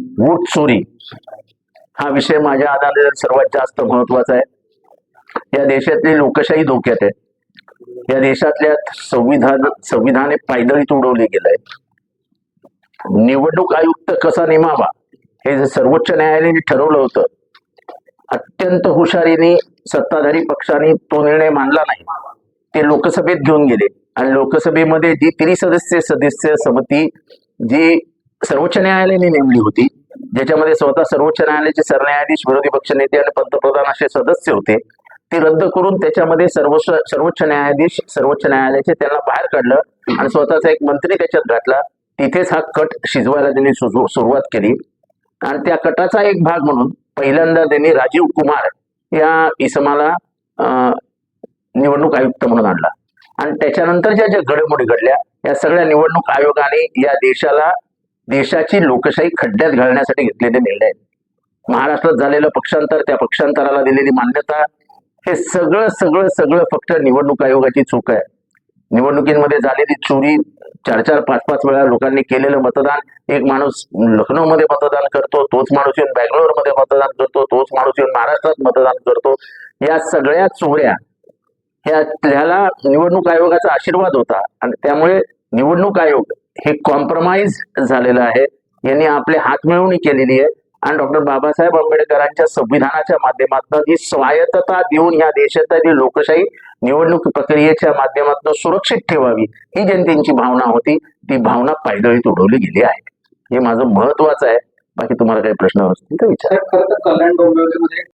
Vote चोरी हा विषय माझ्या आधारे सर्वात जास्त महत्त्वाचा आहे. या देशातली लोकशाही धोक्यात आहे. या देशातल्या संविधान संविधाने पायदळी तुडवले गेलंय. निवडणूक आयुक्त कसा नेमावा हे सर्वोच्च न्यायालयाने ठरवलं होतं अत्यंत हुशारीने सत्ताधारी पक्षाने तो निर्णय मानला नाही. ते लोकसभेत घेऊन गेले. आणि लोकसभेमध्ये जी त्रिसदस्य सदस्य समिती जी सर्वोच्च न्यायालयाने नेमली होती. ज्याच्यामध्ये स्वतः सर्वोच्च न्यायालयाचे सरन्यायाधीश विरोधी पक्षनेते आणि पंतप्रधान असे सदस्य होते. ते रद्द करून त्याच्यामध्ये सर्वोच्च सर्वोच्च न्यायाधीश सर्वोच्च न्यायालयाचे त्यांना बाहेर काढलं आणि स्वतःचा एक मंत्री त्याच्यात घातला. तिथेच हा कट शिजवायला त्यांनी सुरुवात केली. आणि त्या कटाचा एक भाग म्हणून पहिल्यांदा त्यांनी राजीव कुमार या इसमाला अं, निवडणूक आयुक्त म्हणून आणला. आणि त्याच्यानंतर ज्या ज्या घडामोडी घडल्या या सगळ्या निवडणूक आयोगाने या देशाला देशाची लोकशाही खड्ड्यात घालण्यासाठी घेतलेले निर्णय आहेत. महाराष्ट्रात झालेलं पक्षांतर त्या पक्षांतराला दिलेली मान्यता हे सगळं सगळं सगळं फक्त निवडणूक आयोगाची चूक आहे. निवडणुकीमध्ये झालेली चोरी चार चार पाच पाच वेळा लोकांनी केलेलं मतदान एक माणूस लखनौमध्ये मतदान करतो तोच माणूस येऊन बँगलोरमध्ये मतदान करतो तोच माणूस येऊन महाराष्ट्रात मतदान करतो. या सगळ्या चोऱ्या ह्या ह्याला निवडणूक आयोगाचा आशीर्वाद होता. आणि त्यामुळे निवडणूक आयोग हे कॉम्प्रोमाइज झालेलं आहे. यांनी आपले हात मिळवणी केलेली आहे. आणि डॉक्टर बाबासाहेब आंबेडकरांच्या संविधानाच्या माध्यमातून ही स्वायत्तता देऊन ह्या देशातील लोकशाही निवडणूक प्रक्रियेच्या माध्यमातून सुरक्षित ठेवावी ही जनतेची भावना होती. ती भावना पायदळीत उडवली गेली आहे. हे माझं महत्वाचं आहे. बाकी तुम्हाला काही प्रश्न असतील तर विचारा.